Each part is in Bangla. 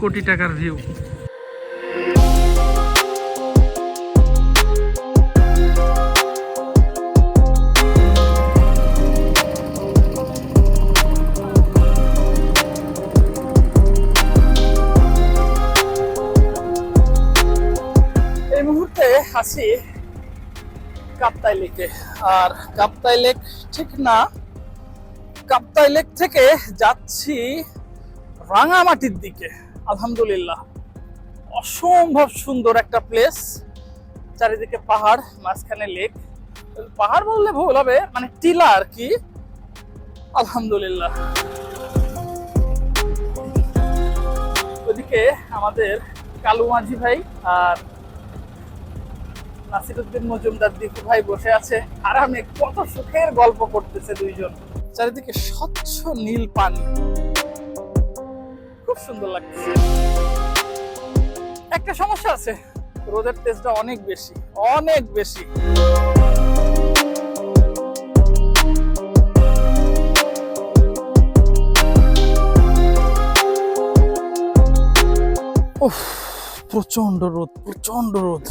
কোটি টাকার ভিউ আছি কাপ্তাই লেকে। আর কাপ্তাই লেক ঠিক না, কাপ্তাই লেক থেকে যাচ্ছি রাঙামাটির দিকে। আলহামদুলিল্লাহ। অসম্ভব সুন্দর একটা প্লেস চারিদিকে পাহাড়, মাঝখানে লেক পাহাড় বললে ভুল হবে মানে টিলা আর কি। আলহামদুলিল্লাহ। ওদিকে আমাদের কালু মাঝি ভাই আর নাসিরুদ্দিন মজুমদার দীপু ভাই বসে আছে। আরামে কত সুখের গল্প করতেছে দুইজন। চারিদিকে স্বচ্ছ নীল পানি। খুব সুন্দর লাগতেছে। একটা সমস্যা আছে, রোদের তেজটা অনেক বেশি অনেক বেশি। উফ প্রচণ্ড রোদ প্রচণ্ড রোদ।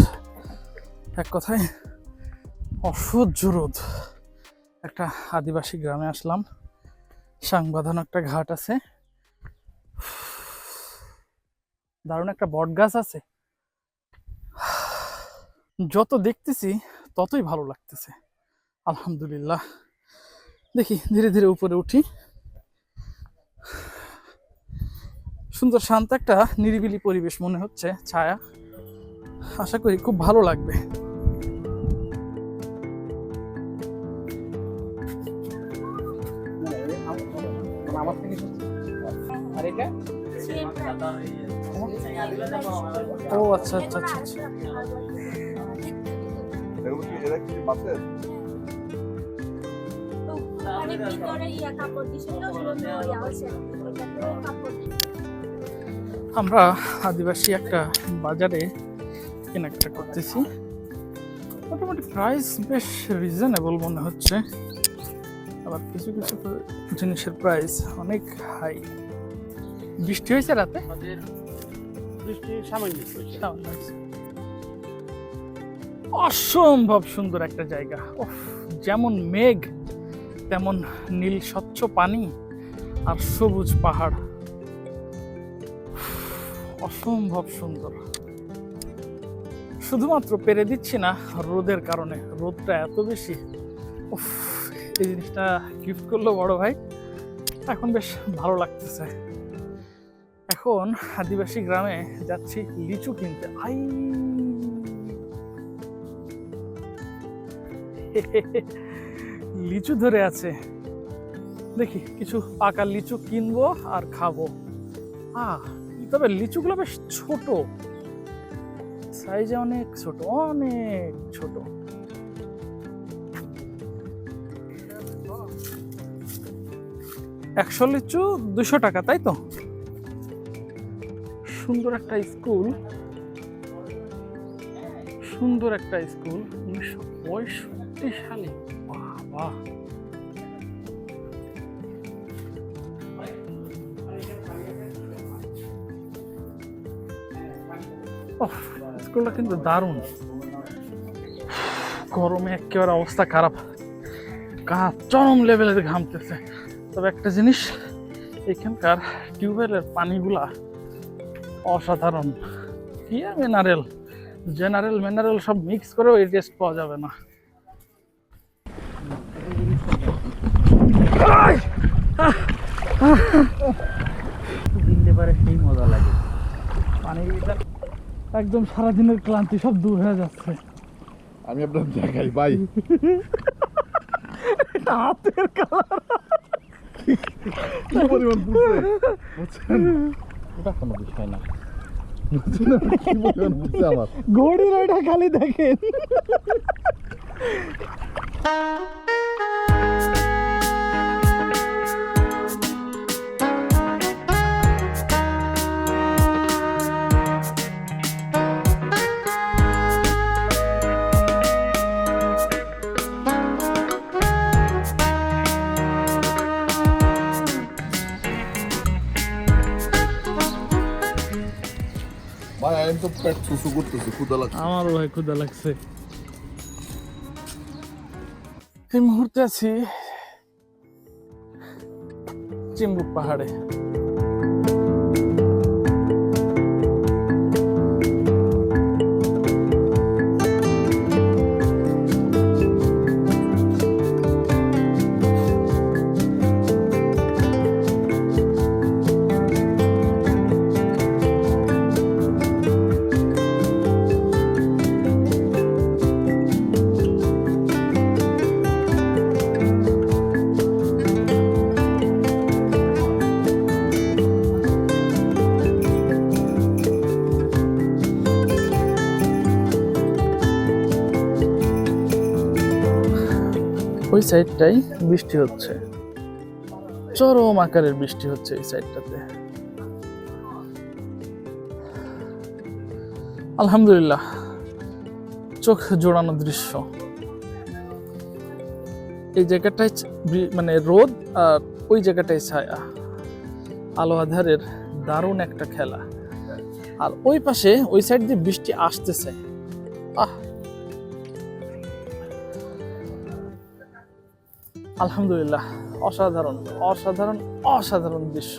এক কথায়, অসহ্য রোদ। একটা আদিবাসী গ্রামে আসলাম সাংবাধান একটা ঘাট আছে। দারুণ একটা বট গাছ আছে। যত দেখতেছি ততই ভালো লাগতেছে। আলহামদুলিল্লাহ। দেখি ধীরে ধীরে উপরে উঠি। সুন্দর শান্ত একটা নিরিবিলি পরিবেশ মনে হচ্ছে ছায়া। আশা করি খুব ভালো লাগবে। ও আচ্ছা আচ্ছা আচ্ছা আচ্ছা। আমরা আদিবাসী একটা বাজারে কেনাকাটা করতেছি। মোটামুটি প্রাইস বেশ রিজনেবল মনে হচ্ছে। আবার কিছু কিছু জিনিসের প্রাইস অনেক হাই বৃষ্টি হয়েছে রাতে? সামান্য অসম্ভব সুন্দর একটা জায়গা। যেমন মেঘ, তেমন নীল স্বচ্ছ পানি আর সবুজ পাহাড়। অসম্ভব সুন্দর। শুধুমাত্র পেরে দিচ্ছি না, রোদের কারণে। রোদটা এত বেশি। এই জিনিসটা গিফট করল বড় ভাই। এখন বেশ ভালো লাগতেছে। এখন আদিবাসী গ্রামে যাচ্ছি লিচু কিনতে। আই! লিচু ধরে আছে। দেখি, কিছু পাকা লিচু কিনবো আর খাব। আহ, তবে লিচুগুলো বেশ ছোট। সাইজে অনেক ছোট অনেক ছোট। একশো লিচু দুশো টাকা, তাই তো? সুন্দর একটা স্কুল। সুন্দর একটা স্কুল। উনিশশো পঁয়ষট্টি সালে। বাহ স্কুলটা কিন্তু দারুণ। গরমে একেবারে অবস্থা খারাপ। গা চরম লেভেলের ঘামতেছে। তবে একটা জিনিস, এখানকার টিউবওয়েলের পানিগুলা অসাধারণ। কি মিনারেল জেনারেল মিনারেল সব মিক্স করেও এই টেস্ট পাওয়া যাবে না। দিলে পারে সেই মজা লাগে। পানিটা একদম সারাদিনের ক্লান্তি সব দূর হয়ে যাচ্ছে। আমি আপনার দেখাই ভাই। এটা হাতের কালার কি পরিমাণ বুঝছেন? ওটা কোনো বিষয় না। ঘড়ির ওইটা খালি দেখেন। ভাই আমি তো পেট সুসু করতেছি ক্ষুদা লাগছে। আমারও ভাই ক্ষুদা লাগছে। এই মুহূর্তে আছি চিম্বুক পাহাড়ে। ওই সাইডটাই বৃষ্টি হচ্ছে। চরম আকারের বৃষ্টি হচ্ছে এই সাইডটাতে। আলহামদুলিল্লাহ, চোখ জোড়ানো দৃশ্য। এই জায়গাটায় মানে রোদ আর ওই জায়গাটায় ছায়া। আলো আধারের দারুণ একটা খেলা। আর ওই পাশে, ওই সাইড দিয়ে বৃষ্টি আসতেছে। আহ! আলহামদুলিল্লাহ অসাধারণ অসাধারণ অসাধারণ দৃশ্য।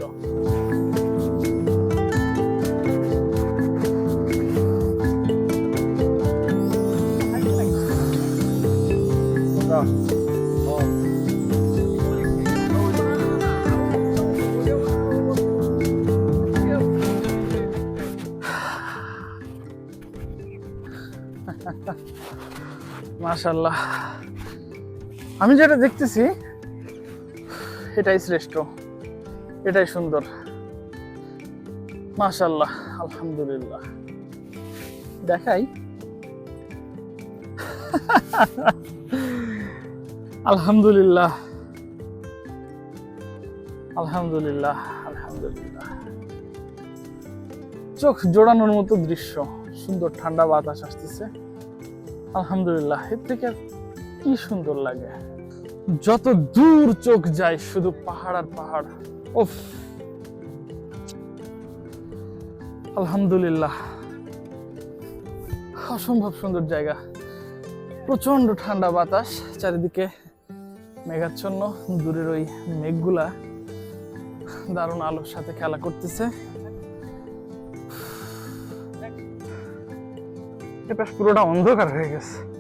মাশাল্লাহ আমি যেটা দেখতেছি, এটাই শ্রেষ্ঠ। এটাই সুন্দর। মাশাল্লাহ আলহামদুলিল্লাহ। দেখাই। আলহামদুলিল্লাহ। আলহামদুলিল্লাহ আলহামদুলিল্লাহ। চোখ জোড়ানোর মতো দৃশ্য। সুন্দর ঠান্ডা বাতাস আসতেছে। আলহামদুলিল্লাহ, এর থেকে কি সুন্দর লাগে। যত দূর চোখ যায় শুধু পাহাড় আর পাহাড়। ওফ আলহামদুলিল্লাহ। অসম্ভব সুন্দর জায়গা। প্রচণ্ড ঠান্ডা বাতাস, চারিদিকে মেঘাচ্ছন্ন, দূরের ওই মেঘগুলা দারুণ আলোর সাথে খেলা করতেছে। এটা পুরোটা অন্ধকার হয়ে গেছে।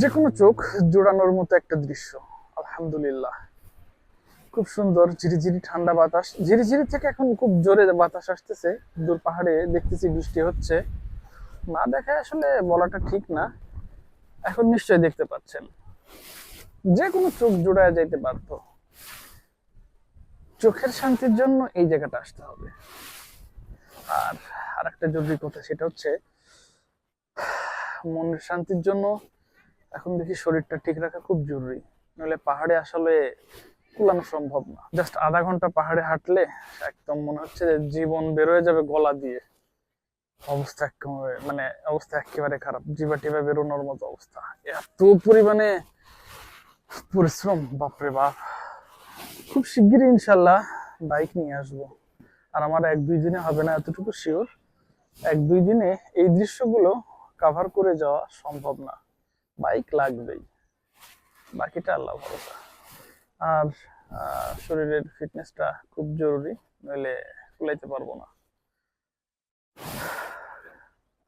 যে কোনো চোখ জোড়ানোর মতো একটা দৃশ্য। আলহামদুলিল্লাহ। খুব সুন্দর, ঝিরিঝিরি ঠান্ডা বাতাস। ঝিরিঝিরি থেকে এখন খুব জোরে বাতাস আসতেছে। দূর পাহাড়ে দেখতেছি বৃষ্টি হচ্ছে। না দেখায় আসলে বলাটা ঠিক না। এখন নিশ্চয়ই দেখতে পাচ্ছেন। যে কোনো চোখ জোড়ায় যাইতে বাধ্য। চোখের শান্তির জন্য এই জায়গাটা আসতে হবে। আর আরেকটা জরুরি কথা সেটা হচ্ছে, মনের শান্তির জন্য এখন দেখি শরীরটা ঠিক রাখা খুব জরুরি। নইলে পাহাড়ে আসলে কুলানো সম্ভব না। জাস্ট আধা ঘণ্টা পাহাড়ে হাঁটলে একদম মনে হচ্ছে যে জীবন বেরোয় যাবে গলা দিয়ে। অবস্থা একেবারে মানে অবস্থা একেবারে খারাপ। জিবা টিবা বেরোনোর মতো অবস্থা। এত পরিমাণে পরিশ্রম, বাপরে বাপ। খুব শিগগিরই ইনশাল্লাহ বাইক নিয়ে আসব। আর আমার এক দুই দিনে হবে না এতটুকু শিওর এক দুই দিনে এই দৃশ্যগুলো কাভার করে যাওয়া সম্ভব না। বাইক লাগবেই। বাকিটা আল্লাহ ভরসা। আর শরীরের ফিটনেসটা খুব জরুরি, নইলে কুলাইতে পারব না।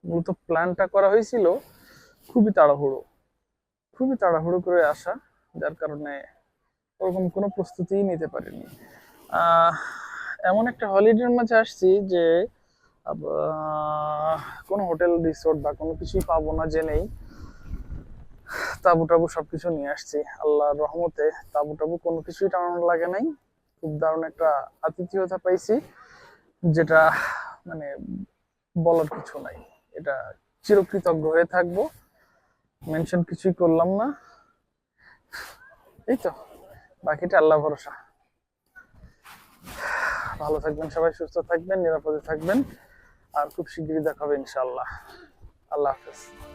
মূলত প্ল্যানটা করা হয়েছিল খুবই তাড়াহুড়ো। খুবই তাড়াহুড়ো করে আসা, যার কারণে ওরকম কোনো প্রস্তুতিই নিতে পারিনি। এমন একটা হলিডের মাঝে আসছি যে কোনো হোটেল, রিসোর্ট বা কোনো কিছুই পাবো না জেনেই তাবু টাবু সবকিছু নিয়ে আসছি। আল্লাহর রহমতে তাবু টাবু কোনো কিছুই টানানো লাগে নাই। খুব দারুণ একটা আতিথেয়তা পাইছি, যেটা মানে বলার কিছু নাই। এটা চিরকৃতজ্ঞ হয়ে থাকব। মেনশন কিছুই করলাম না। এই তো, বাকিটা আল্লাহ ভরসা। ভালো থাকবেন সবাই, সুস্থ থাকবেন, নিরাপদে থাকবেন। আর খুব শিগগিরই দেখাবে ইনশাআল্লাহ। আল্লাহ হাফেজ।